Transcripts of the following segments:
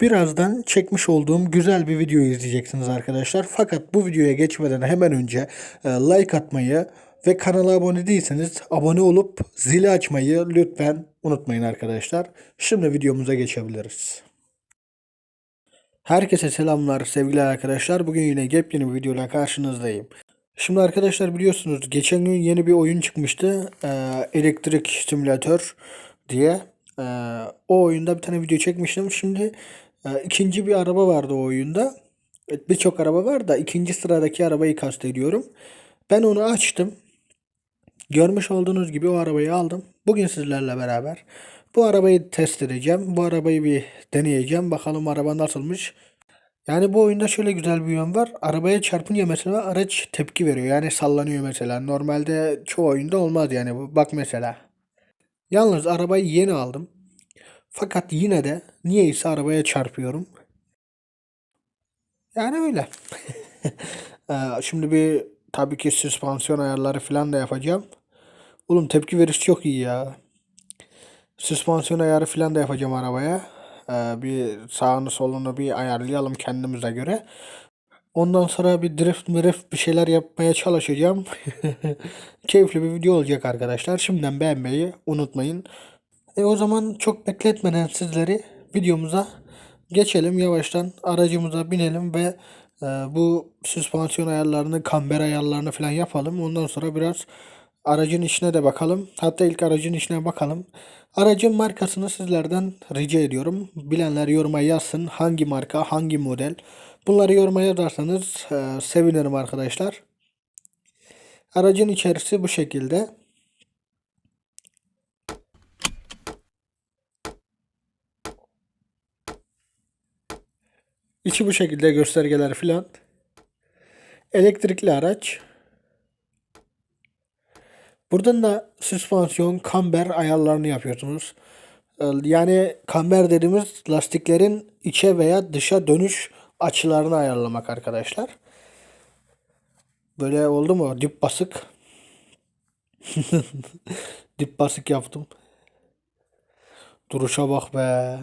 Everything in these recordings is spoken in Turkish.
Birazdan çekmiş olduğum güzel bir video izleyeceksiniz arkadaşlar. Fakat bu videoya geçmeden hemen önce e, like atmayı ve kanala abone değilseniz abone olup zili açmayı lütfen unutmayın arkadaşlar. Şimdi videomuza geçebiliriz. Herkese selamlar sevgili arkadaşlar. Bugün yine yepyeni bir videoyla karşınızdayım. Şimdi arkadaşlar biliyorsunuz geçen gün yeni bir oyun çıkmıştı. Ee, elektrik simülatör diye. Ee, o oyunda bir tane video çekmiştim. Şimdi e, ikinci bir araba vardı o oyunda. Birçok araba var da ikinci sıradaki arabayı kastediyorum. Ben onu açtım. Görmüş olduğunuz gibi o arabayı aldım. Bugün sizlerle beraber bu arabayı test edeceğim. Bu arabayı bir deneyeceğim. Bakalım araba nasılmış. Yani bu oyunda şöyle güzel bir yön var. Arabaya çarpınca mesela araç tepki veriyor. Yani sallanıyor mesela. Normalde çoğu oyunda olmaz yani. Bak mesela. Yalnız arabayı yeni aldım. Fakat yine de niyeyse arabaya çarpıyorum. Yani öyle. Ee, Şimdi bir tabii ki süspansiyon ayarları falan da yapacağım. Oğlum tepki veriş çok iyi ya. Süspansiyon ayarı falan da yapacağım arabaya. Ee, bir sağını solunu bir ayarlayalım kendimize göre. Ondan sonra bir drift drift bir şeyler yapmaya çalışacağım. Keyifli bir video olacak arkadaşlar. Şimdiden beğenmeyi unutmayın. E o zaman çok bekletmeden sizleri videomuza geçelim. Yavaştan aracımıza binelim ve e, bu süspansiyon ayarlarını, kamber ayarlarını falan yapalım. Ondan sonra biraz aracın içine de bakalım. Hatta ilk aracın içine bakalım. Aracın markasını sizlerden rica ediyorum. Bilenler yoruma yazsın. Hangi marka, hangi model. Bunları yoruma yazarsanız e, sevinirim arkadaşlar. Aracın içerisi bu şekilde. İçi bu şekilde göstergeler filan. Elektrikli araç. Buradan da süspansiyon, kamber ayarlarını yapıyorsunuz. Ee, Yani kamber dediğimiz lastiklerin içe veya dışa dönüş açılarını ayarlamak arkadaşlar. Böyle oldu mu? Dip basık. Dip basık yaptım. Duruşa bak be.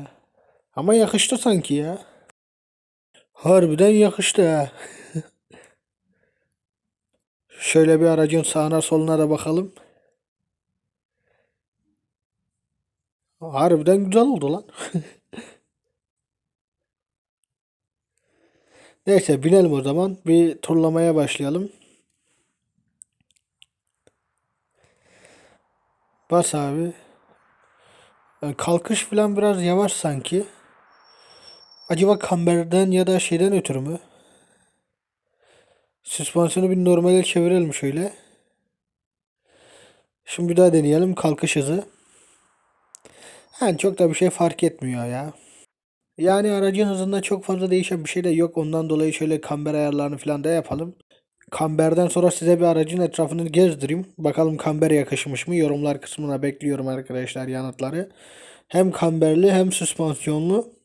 Ama yakıştı sanki ya. Harbiden yakıştı ha. Şöyle bir aracın sağına soluna da bakalım. Harbiden güzel oldu lan. Neyse binelim o zaman. Bir turlamaya başlayalım. Bas abi. Kalkış falan biraz yavaş sanki. Acaba kamberden ya da şeyden ötürü mü? Süspansiyonu bir normale çevirelim şöyle. Şimdi bir daha deneyelim kalkış hızı. Yani çok da bir şey fark etmiyor ya. Yani aracın hızında çok fazla değişen bir şey de yok. Ondan dolayı şöyle kamber ayarlarını falan da yapalım. Kamberden sonra size bir aracın etrafını gezdireyim. Bakalım kamber yakışmış mı? Yorumlar kısmına bekliyorum arkadaşlar yanıtları. Hem kamberli hem süspansiyonlu.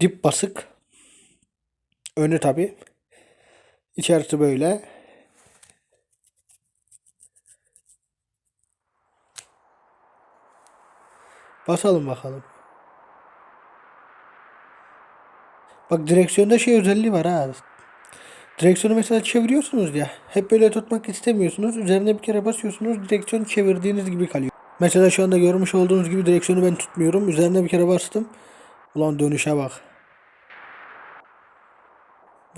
Dip basık. Önü tabi. İçerisi böyle. Basalım bakalım. Bak direksiyonda şey özelliği var ha. Direksiyonu mesela çeviriyorsunuz ya. Hep böyle tutmak istemiyorsunuz. Üzerine bir kere basıyorsunuz. Direksiyon çevirdiğiniz gibi kalıyor. Mesela şu anda görmüş olduğunuz gibi direksiyonu ben tutmuyorum. Üzerine bir kere bastım. Ulan dönüşe bak.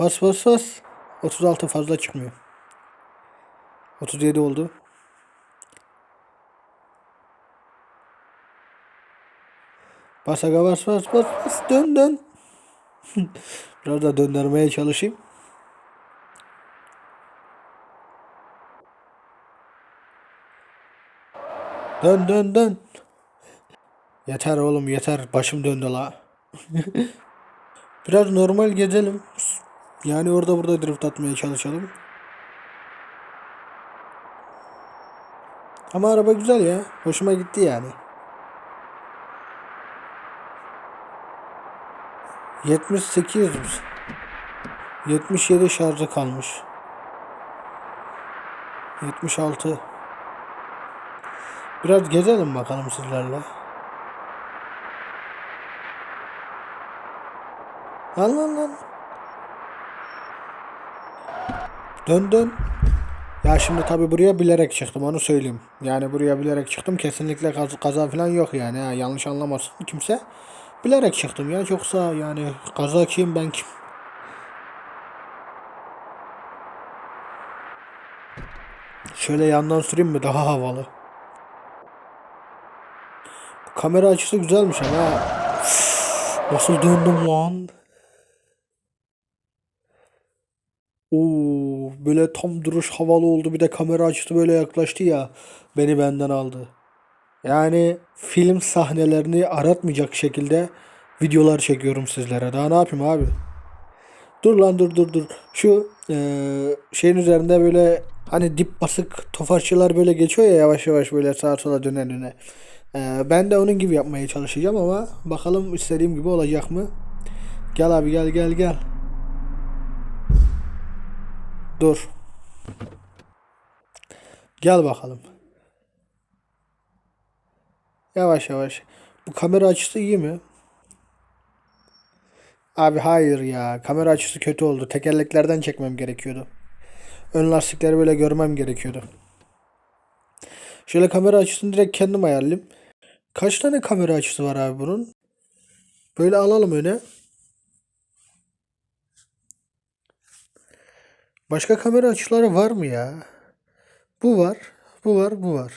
Bas bas bas. 36 fazla çıkmıyor. 37 oldu. Bas aga bas bas bas bas dön dön. Biraz da döndürmeye çalışayım. Dön dön dön. Yeter oğlum yeter. Başım döndü la. Biraz normal gezelim. Yani orada burada drift atmaya çalışalım. Ama araba güzel ya. Hoşuma gitti yani. 78 77 şarjı kalmış. 76 Biraz gezelim bakalım sizlerle. Lan lan. Dön dön. Ya şimdi tabi buraya bilerek çıktım onu söyleyeyim. Yani buraya bilerek çıktım kesinlikle kaz kaza falan yok yani ha, yanlış anlamasın kimse. Bilerek çıktım ya yoksa yani kaza kim ben kim. Şöyle yandan süreyim mi daha havalı. Kamera açısı güzelmiş ama. Nasıl döndüm lan? Oo, böyle tam duruş havalı oldu. Bir de kamera açısı böyle yaklaştı ya. Beni benden aldı. Yani film sahnelerini aratmayacak şekilde videolar çekiyorum sizlere. Daha ne yapayım abi? Dur lan dur dur dur. Şu eee, şeyin üzerinde böyle hani dip basık tofaşçılar böyle geçiyor ya yavaş yavaş böyle sağa sola döne döne. Eee, ben de onun gibi yapmaya çalışacağım ama bakalım istediğim gibi olacak mı? Gel abi gel gel gel. Dur. Gel bakalım. Yavaş yavaş. Bu kamera açısı iyi mi? Abi hayır ya. Kamera açısı kötü oldu. Tekerleklerden çekmem gerekiyordu. Ön lastikleri böyle görmem gerekiyordu. Şöyle kamera açısını direkt kendim ayarlayayım. Kaç tane kamera açısı var abi bunun? Böyle alalım öne. Başka kamera açıları var mı ya? Bu var. Bu var. Bu var.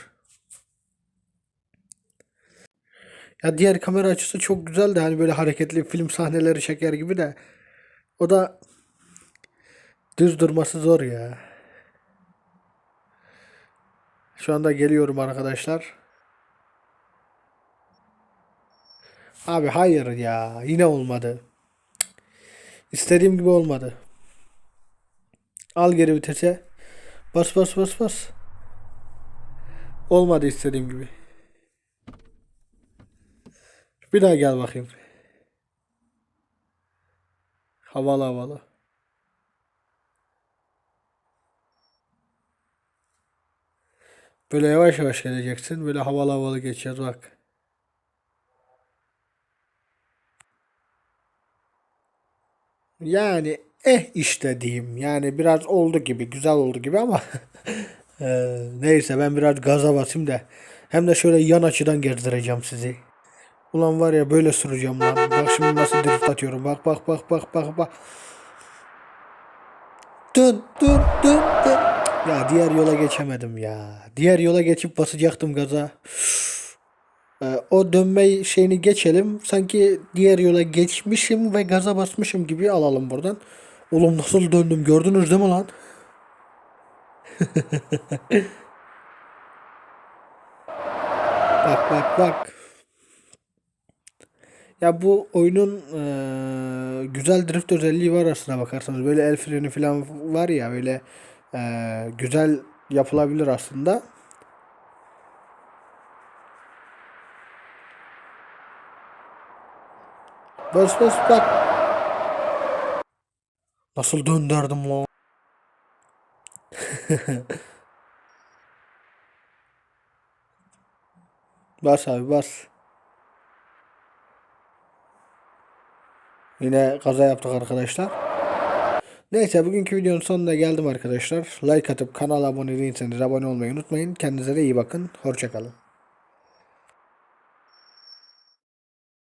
Ya diğer kamera açısı çok güzel de hani böyle hareketli film sahneleri çeker gibi de o da düz durması zor ya. Şu anda geliyorum arkadaşlar. Abi hayır ya yine olmadı. İstediğim gibi olmadı. Al geri vitese. Bas bas bas bas. Olmadı istediğim gibi. Bir daha gel bakayım. Havalı havalı. Böyle yavaş yavaş geleceksin. Böyle havalı havalı geçeceğiz bak. Yani eh işte diyeyim. Yani biraz oldu gibi, güzel oldu gibi ama eee, neyse ben biraz gaza basayım da hem de şöyle yan açıdan gezdireceğim sizi. Ulan var ya böyle süreceğim lan. Bak şimdi nasıl drift atıyorum. Bak bak bak bak bak bak. Dön dön dön dön. Ya diğer yola geçemedim ya. Diğer yola geçip basacaktım gaza. Ee, o dönme şeyini geçelim. Sanki diğer yola geçmişim ve gaza basmışım gibi alalım buradan. Oğlum nasıl döndüm gördünüz değil mi lan? Bak bak bak. Ya bu oyunun eee, güzel drift özelliği var aslına bakarsanız. Böyle el freni falan var ya böyle eee, güzel yapılabilir aslında. Bas bas bak. Nasıl döndürdüm lan? Bas abi bas. Yine kaza yaptık arkadaşlar. Neyse bugünkü videonun sonuna geldim arkadaşlar. Like atıp kanala abone değilseniz abone olmayı unutmayın. Kendinize de iyi bakın. Hoşçakalın.